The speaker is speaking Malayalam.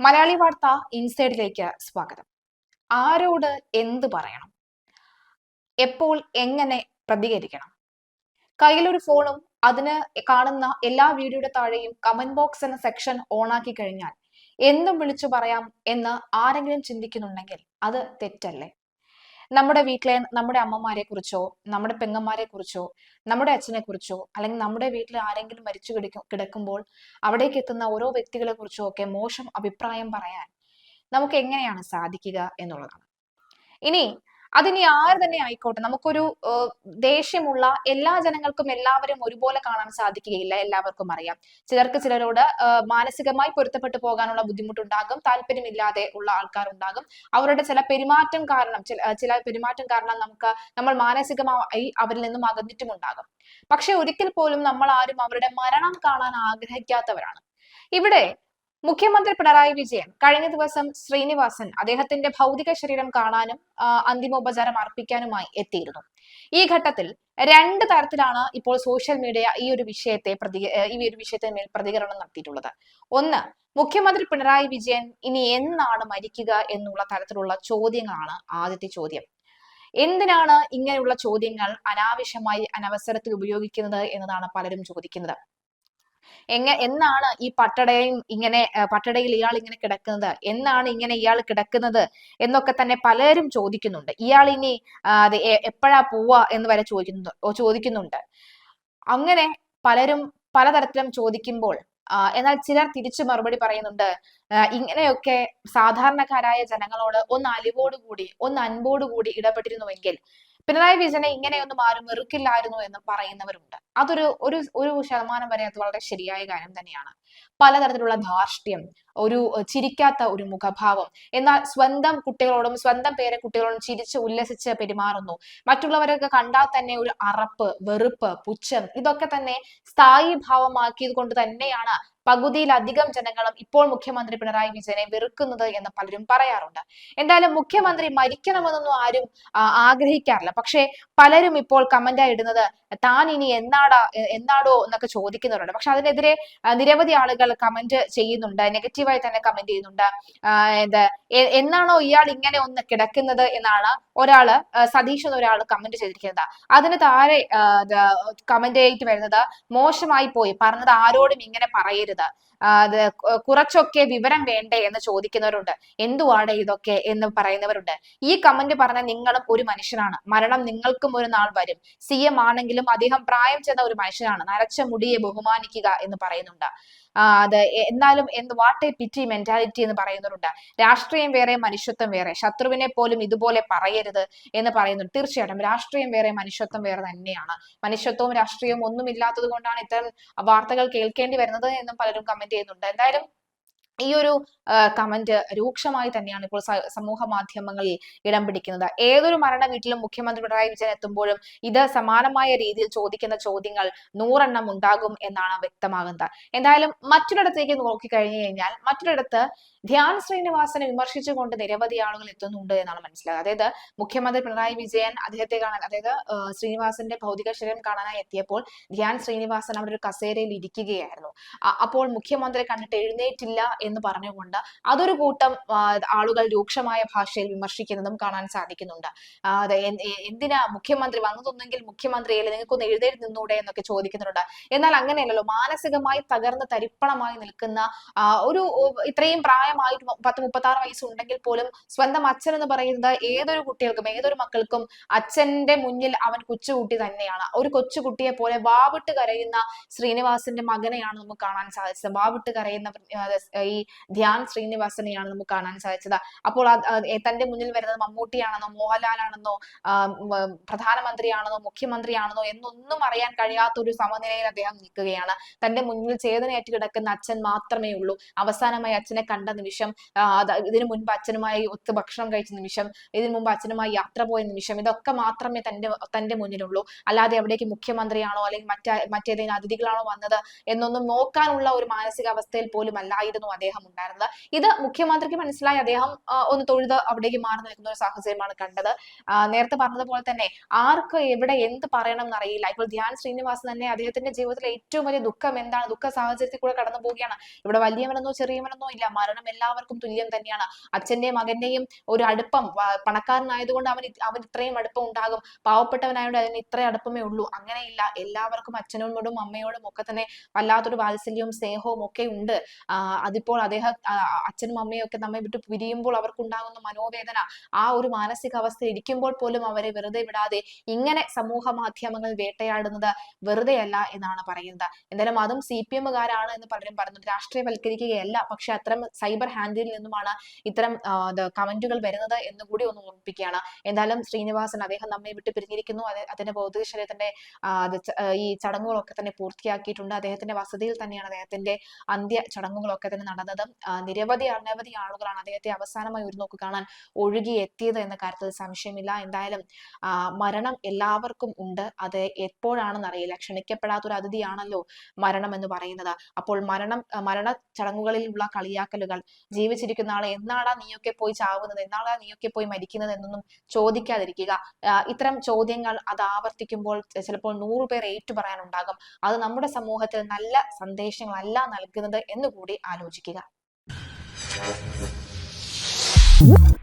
മലയാളി വാർത്ത ഇൻസൈഡിലേക്ക് സ്വാഗതം. ആരോട് എന്ത് പറയണം? എപ്പോൾ എങ്ങനെ പ്രതികരിക്കണം? കയ്യിലൊരു ഫോണും അതിന് കാണുന്ന എല്ലാ വീഡിയോയുടെ താഴെയും കമന്റ് ബോക്സ് എന്ന സെക്ഷൻ ഓണാക്കി കഴിഞ്ഞാൽ എന്തും വിളിച്ചു പറയാം എന്ന് ആരെങ്കിലും ചിന്തിക്കുന്നുണ്ടെങ്കിൽ അത് തെറ്റല്ലേ? നമ്മുടെ വീട്ടിലെ നമ്മുടെ അമ്മമാരെ കുറിച്ചോ നമ്മുടെ പെങ്ങന്മാരെ കുറിച്ചോ നമ്മുടെ അച്ഛനെ കുറിച്ചോ അല്ലെങ്കിൽ നമ്മുടെ വീട്ടിൽ ആരെങ്കിലും മരിച്ചു കിടക്കും കിടക്കുമ്പോൾ അവിടേക്ക് എത്തുന്ന ഓരോ വ്യക്തികളെ കുറിച്ചോ ഒക്കെ മോശം അഭിപ്രായം പറയാൻ നമുക്ക് എങ്ങനെയാണ് സാധിക്കുക എന്നുള്ളതാണ്. ഇനി അതിനി ആര് തന്നെ ആയിക്കോട്ടെ? നമുക്കൊരു ദേഷ്യമുള്ള എല്ലാ ജനങ്ങൾക്കും എല്ലാവരും ഒരുപോലെ കാണാൻ സാധിക്കുകയില്ല എല്ലാവർക്കും അറിയാം. ചിലർക്ക് ചിലരോട് മാനസികമായി പൊരുത്തപ്പെട്ടു പോകാനുള്ള ബുദ്ധിമുട്ടുണ്ടാകും താല്പര്യമില്ലാതെ ഉള്ള ആൾക്കാർ ഉണ്ടാകും അവരുടെ ചില പെരുമാറ്റം കാരണം ചില ചില പെരുമാറ്റം കാരണം നമുക്ക് നമ്മൾ മാനസികമായി അവരിൽ നിന്നും അകന്നിട്ടുമുണ്ടാകും. പക്ഷെ ഒരിക്കൽ പോലും നമ്മൾ ആരും അവരുടെ മരണം കാണാൻ ആഗ്രഹിക്കാത്തവരാണ്. ഇവിടെ മുഖ്യമന്ത്രി പിണറായി വിജയൻ കഴിഞ്ഞ ദിവസം ശ്രീനിവാസൻ അദ്ദേഹത്തിന്റെ ഭൗതിക ശരീരം കാണാനും അന്തിമോപചാരം അർപ്പിക്കാനുമായി എത്തിയിരുന്നു. ഈ ഘട്ടത്തിൽ രണ്ട് തരത്തിലാണ് ഇപ്പോൾ സോഷ്യൽ മീഡിയ ഈ ഒരു വിഷയത്തെ പ്രതി ഈ ഒരു വിഷയത്തെ മേൽ പ്രതികരണം നടത്തിയിട്ടുള്ളത്. ഒന്ന് മുഖ്യമന്ത്രി പിണറായി വിജയൻ ഇനി എന്നാണ് മരിക്കുക എന്നുള്ള തരത്തിലുള്ള ചോദ്യങ്ങളാണ് ആദ്യത്തെ ചോദ്യം. എന്തിനാണ് ഇങ്ങനെയുള്ള ചോദ്യങ്ങൾ അനാവശ്യമായി അനവസരത്തിൽ ഉപയോഗിക്കുന്നത് എന്നതാണ് പലരും ചോദിക്കുന്നത്. എങ്ങ എന്നാണ് ഈ പട്ടടയും ഇങ്ങനെ പട്ടടയിൽ ഇയാൾ ഇങ്ങനെ കിടക്കുന്നത്? എന്നാണ് ഇങ്ങനെ ഇയാൾ കിടക്കുന്നത്? എന്നൊക്കെ തന്നെ പലരും ചോദിക്കുന്നുണ്ട്. ഇയാൾ ഇനി അത് എപ്പോഴാ പോവാ എന്ന് വരെ ചോദിക്കുന്നു ചോദിക്കുന്നുണ്ട്. അങ്ങനെ പലരും പലതരത്തിലും ചോദിക്കുമ്പോൾ എന്നാൽ ചിലർ തിരിച്ചു മറുപടി പറയുന്നുണ്ട് ഇങ്ങനെയൊക്കെ സാധാരണക്കാരായ ജനങ്ങളോട് ഒന്ന് അലിവോടുകൂടി ഒന്ന് അൻപോടുകൂടി ഇടപെട്ടിരുന്നുവെങ്കിൽ പിണറായി വിജയനെ ഇങ്ങനെയൊന്നും ആരും വെറുക്കില്ലായിരുന്നു എന്ന് പറയുന്നവരുണ്ട്. അതൊരു ഒരു ഒരു ശതമാനം വരെ അത് വളരെ ശരിയായ കാര്യം തന്നെയാണ്. പലതരത്തിലുള്ള ധാർഷ്ട്യം ഒരു ചിരിക്കാത്ത ഒരു മുഖഭാവം. എന്നാൽ സ്വന്തം കുട്ടികളോടും സ്വന്തം പേരെ കുട്ടികളോടും ചിരിച്ച് ഉല്ലസിച്ച് പെരുമാറുന്നു. മറ്റുള്ളവരൊക്കെ കണ്ടാൽ തന്നെ ഒരു അറപ്പ് വെറുപ്പ് പുച്ഛം ഇതൊക്കെ തന്നെ സ്ഥായി ഭാവമാക്കിയത് കൊണ്ട് തന്നെയാണ് പകുതിയിലധികം ജനങ്ങളും ഇപ്പോൾ മുഖ്യമന്ത്രി പിണറായി വിജയനെ വെറുക്കുന്നത് എന്ന് പലരും പറയാറുണ്ട്. എന്തായാലും മുഖ്യമന്ത്രി മരിക്കണമെന്നൊന്നും ആരും ആഗ്രഹിക്കാറില്ല. പക്ഷേ പലരും ഇപ്പോൾ കമന്റായി ഇടുന്നത് താൻ ഇനി എന്നാടാ എന്നാടോ എന്നൊക്കെ ചോദിക്കുന്നവരുണ്ട്. പക്ഷെ അതിനെതിരെ നിരവധി ആളുകൾ കമന്റ് ചെയ്യുന്നുണ്ട്. നെഗറ്റീവായി തന്നെ കമന്റ് ചെയ്യുന്നുണ്ട്. എന്ത് എന്നാണോ ഇയാൾ ഇങ്ങനെ ഒന്ന് കിടക്കുന്നത് എന്നാണ് ഒരാൾ സതീഷ് എന്ന ഒരാൾ കമന്റ് ചെയ്തിരിക്കുന്നത്. അതിന് താഴെ കമന്റ് ആയിട്ട് വരുന്നത് മോശമായി പോയി. പറഞ്ഞത് ആരോടും ഇങ്ങനെ പറയരുത്. അത് കുറച്ചൊക്കെ വിവരം വേണ്ടേ എന്ന് ചോദിക്കുന്നവരുണ്ട്. എന്തുവാണ് ഇതൊക്കെ എന്ന് പറയുന്നവരുണ്ട്. ഈ കമന്റ് പറഞ്ഞ നിങ്ങളും ഒരു മനുഷ്യനാണ്. മരണം നിങ്ങൾക്കും ഒരു നാൾ വരും. സി എം ആണെങ്കിലും അദ്ദേഹം പ്രായം ചെന്ന ഒരു മനുഷ്യനാണ്. നരച്ച മുടിയെ ബഹുമാനിക്കുക എന്ന് പറയുന്നുണ്ട്. അത് എന്നാലും എന്ത് വാട്ട് എ പിറ്റി മെന്റാലിറ്റി എന്ന് പറയുന്നവരുണ്ട്. രാഷ്ട്രീയം വേറെ മനുഷ്യത്വം വേറെ. ശത്രുവിനെ പോലും ഇതുപോലെ പറയരുത് എന്ന് പറയുന്നുണ്ട് തീർച്ചയായിട്ടും രാഷ്ട്രീയം വേറെ മനുഷ്യത്വം വേറെ തന്നെയാണ്. മനുഷ്യത്വവും രാഷ്ട്രീയവും ഒന്നും ഇല്ലാത്തത് കൊണ്ടാണ് ഇത്തരം വാർത്തകൾ കേൾക്കേണ്ടി വരുന്നത് എന്നും പലരും കമന്റ് ചെയ്യുന്നുണ്ട്. എന്തായാലും ഈ ഒരു കമന്റ് രൂക്ഷമായി തന്നെയാണ് ഇപ്പോൾ സമൂഹ മാധ്യമങ്ങളിൽ ഇടം പിടിക്കുന്നത്. ഏതൊരു മരണ വീട്ടിലും മുഖ്യമന്ത്രി പിണറായി വിജയൻ എത്തുമ്പോഴും ഇത് സമാനമായ രീതിയിൽ ചോദിക്കുന്ന ചോദ്യങ്ങൾ നൂറെണ്ണം ഉണ്ടാകും എന്നാണ് വ്യക്തമാകുന്നത്. എന്തായാലും മറ്റൊരിടത്തേക്ക് നോക്കിക്കഴിഞ്ഞു കഴിഞ്ഞാൽ മറ്റൊരിടത്ത് ധ്യാൻ ശ്രീനിവാസനെ വിമർശിച്ചുകൊണ്ട് നിരവധി ആളുകൾ എത്തുന്നുണ്ട് എന്നാണ് മനസ്സിലാകുക അതായത് മുഖ്യമന്ത്രി പിണറായി വിജയൻ അദ്ദേഹത്തെ കാണാൻ അതായത് ശ്രീനിവാസന്റെ ഭൗതിക ശരീരം കാണാനായി എത്തിയപ്പോൾ ധ്യാൻ ശ്രീനിവാസൻ അവിടെ ഒരു കസേരയിൽ ഇരിക്കുകയായിരുന്നു. അപ്പോൾ മുഖ്യമന്ത്രി കണ്ടിട്ട് എഴുന്നേറ്റില്ല എന്ന് പറഞ്ഞുകൊണ്ട് അതൊരു കൂട്ടം ആളുകൾ രൂക്ഷമായ ഭാഷയിൽ വിമർശിക്കുന്നതും കാണാൻ സാധിക്കുന്നുണ്ട്. എന്തിനാ മുഖ്യമന്ത്രി വന്നതൊന്നെങ്കിൽ മുഖ്യമന്ത്രിയല്ലേ നിങ്ങൾക്കൊന്ന് എഴുതേരി നിന്നൂടെ എന്നൊക്കെ ചോദിക്കുന്നുണ്ട്. എന്നാൽ അങ്ങനെയല്ലല്ലോ മാനസികമായി തകർന്ന് തരിപ്പണമായി നിൽക്കുന്ന ഒരു ഇത്രയും പ്രായമായിട്ട് പത്ത് മുപ്പത്തി ആറ് വയസ്സുണ്ടെങ്കിൽ പോലും സ്വന്തം അച്ഛൻ എന്ന് പറയുന്നത് ഏതൊരു കുട്ടികൾക്കും ഏതൊരു മക്കൾക്കും അച്ഛന്റെ മുന്നിൽ അവൻ കൊച്ചുകുട്ടി തന്നെയാണ്. ഒരു കൊച്ചുകുട്ടിയെ പോലെ വാവിട്ട് കരയുന്ന ശ്രീനിവാസിന്റെ മകനെയാണ് നമുക്ക് കാണാൻ സാധിച്ചത്. വാവിട്ട് കരയുന്ന ആ, ഈ ധ്യാൻ ശ്രീനിവാസനെയാണ് നമുക്ക് കാണാൻ സാധിച്ചത്. അപ്പോൾ തന്റെ മുന്നിൽ വരുന്നത് മമ്മൂട്ടിയാണെന്നോ മോഹൻലാലാണെന്നോ പ്രധാനമന്ത്രിയാണെന്നോ മുഖ്യമന്ത്രിയാണെന്നോ എന്നൊന്നും അറിയാൻ കഴിയാത്ത ഒരു സമനിലയിൽ അദ്ദേഹം നിൽക്കുകയാണ്. തന്റെ മുന്നിൽ ചേതനയേറ്റ് കിടക്കുന്ന അച്ഛൻ മാത്രമേ ഉള്ളൂ. അവസാനമായി അച്ഛനെ കണ്ട നിമിഷം ഇതിനു മുൻപ് അച്ഛനുമായി ഒത്ത് ഭക്ഷണം കഴിച്ച നിമിഷം ഇതിനു മുമ്പ് അച്ഛനുമായി യാത്ര പോയ നിമിഷം ഇതൊക്കെ മാത്രമേ തന്റെ തന്റെ മുന്നിലുള്ളൂ. അല്ലാതെ എവിടേക്ക് മുഖ്യമന്ത്രിയാണോ അല്ലെങ്കിൽ മറ്റേ മറ്റേതെങ്കിലും അതിഥികളാണോ വന്നത് എന്നൊന്നും നോക്കാനുള്ള ഒരു മാനസികാവസ്ഥയിൽ പോലും അല്ലായിരുന്നു അദ്ദേഹം. അദ്ദേഹം ഉണ്ടായിരുന്നത് ഇത് മുഖ്യമന്ത്രിക്ക് മനസ്സിലായി അദ്ദേഹം ഒന്ന് തൊഴുത് അവിടേക്ക് മാറി നിൽക്കുന്ന ഒരു സാഹചര്യമാണ് കണ്ടത്. നേരത്തെ പറഞ്ഞതുപോലെ തന്നെ ആർക്ക് എവിടെ എന്ത് പറയണം എന്നറിയില്ല. ഇപ്പോൾ ധ്യാൻ ശ്രീനിവാസ് തന്നെ അദ്ദേഹത്തിന്റെ ജീവിതത്തിലെ ഏറ്റവും വലിയ ദുഃഖം എന്താണ്? ദുഃഖ സാഹചര്യത്തിൽ കൂടെ കടന്നു പോവുകയാണ്. ഇവിടെ വലിയവനെന്നോ ചെറിയവനെന്നോ ഇല്ല. മരണം എല്ലാവർക്കും തുല്യം തന്നെയാണ്. അച്ഛന്റെയും മകന്റെയും ഒരു അടുപ്പം പണക്കാരനായതുകൊണ്ട് അവൻ അവൻ ഇത്രയും അടുപ്പം ഉണ്ടാകും. പാവപ്പെട്ടവനായതുകൊണ്ട് അതിന് ഇത്ര അടുപ്പമേ ഉള്ളൂ. അങ്ങനെയില്ല. എല്ലാവർക്കും അച്ഛനോടും അമ്മയോടും ഒക്കെ തന്നെ വല്ലാത്തൊരു വാത്സല്യവും സ്നേഹവും ഒക്കെ ഉണ്ട്. ആ, അതിപ്പോൾ അദ്ദേഹം അച്ഛനും അമ്മയും ഒക്കെ നമ്മെ വിട്ട് പിരിയുമ്പോൾ അവർക്കുണ്ടാകുന്ന മനോവേദന ആ ഒരു മാനസികാവസ്ഥ ഇരിക്കുമ്പോൾ പോലും അവരെ വെറുതെ വിടാതെ ഇങ്ങനെ സമൂഹ മാധ്യമങ്ങൾ വേട്ടയാടുന്നത് വെറുതെയല്ല എന്നാണ് പറയുന്നത്. എന്തായാലും അതും സി പി എമ്മുകാരാണ് എന്ന് പലരും പറയുന്നത് രാഷ്ട്രീയവൽക്കരിക്കുകയല്ല പക്ഷെ അത്തരം സൈബർ ഹാൻഡിൽ നിന്നുമാണ് ഇത്തരം കമന്റുകൾ വരുന്നത് എന്ന് കൂടി ഒന്ന് ഓർമ്മിപ്പിക്കുകയാണ്. എന്തായാലും ശ്രീനിവാസൻ അദ്ദേഹം നമ്മെ വിട്ട് പിരിഞ്ഞിരിക്കുന്നു. അതിന്റെ ഭൗതിക ശരീരത്തിന്റെ ഈ ചടങ്ങുകളൊക്കെ തന്നെ പൂർത്തിയാക്കിയിട്ടുണ്ട്. അദ്ദേഹത്തിന്റെ വസതിയിൽ തന്നെയാണ് അദ്ദേഹത്തിന്റെ അന്ത്യ ചടങ്ങുകളൊക്കെ തന്നെ നടന്നത്. ആ, നിരവധി അനവധി ആളുകളാണ് അദ്ദേഹത്തെ അവസാനമായി ഒരു നോക്ക് കാണാൻ ഒഴുകി എത്തിയത് എന്ന കാര്യത്തിൽ സംശയമില്ല. എന്തായാലും മരണം എല്ലാവർക്കും ഉണ്ട്. അത് എപ്പോഴാണെന്ന് അറിയില്ല. ക്ഷണിക്കപ്പെടാത്ത ഒരു അതിഥിയാണല്ലോ മരണം എന്ന് പറയുന്നത്. അപ്പോൾ മരണം മരണ ചടങ്ങുകളിലുള്ള കളിയാക്കലുകൾ ജീവിച്ചിരിക്കുന്ന ആളെ എന്നാടാ നീയൊക്കെ പോയി ചാവുന്നത് എന്നാടാ നീയൊക്കെ പോയി മരിക്കുന്നത് എന്നൊന്നും ചോദിക്കാതിരിക്കുക. ഇത്തരം ചോദ്യങ്ങൾ അത് ആവർത്തിക്കുമ്പോൾ ചിലപ്പോൾ നൂറ് പേർ ഏറ്റു പറയാനുണ്ടാകും. അത് നമ്മുടെ സമൂഹത്തിൽ നല്ല സന്ദേശങ്ങളല്ല നൽകുന്നത് എന്നുകൂടി ആലോചിക്കുക. Whoop.